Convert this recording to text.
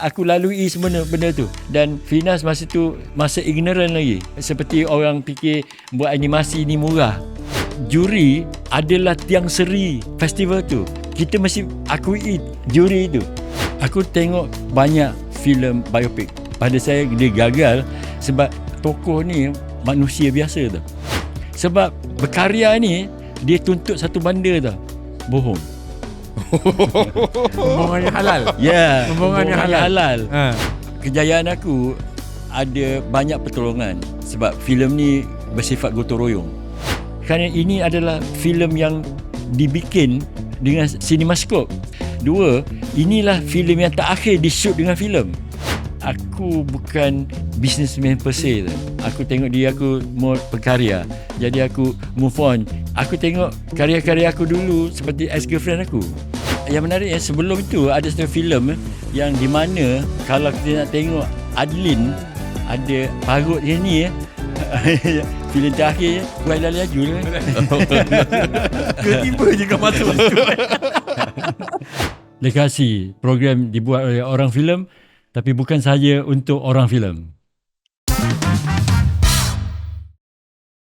aku lalui semua benda tu. Dan Finas masa tu masa ignorant lagi. Seperti orang fikir buat animasi ni murah. Juri adalah tiang seri festival tu. Kita mesti akui juri tu aku tengok banyak filem biopik pada saya dia gagal sebab tokoh ni manusia biasa tu. Sebab berkarya ni dia tuntut satu benda tau. Bohong Hubungan yang halal. Ya, yeah, yang halal. Ha. Kejayaan aku ada banyak pertolongan sebab filem ni bersifat gotong royong. Kerana ini adalah filem yang dibikin dengan sinemaskop. Dua, inilah filem yang terakhir di shoot dengan filem. Aku bukan businessman per se tu. Aku tengok dia aku mau berkarya. Jadi aku move on. Aku tengok karya-karya aku dulu seperti ex-girlfriend aku. Yang menarik ya, sebelum itu ada satu filem eh, yang di mana kalau kita nak tengok Adlin ada parut yang ni eh. filem terakhir Kuai Lali Ajul eh. Tiba-tiba je masuk situ. Legasi program dibuat oleh orang filem tapi bukan sahaja untuk orang filem.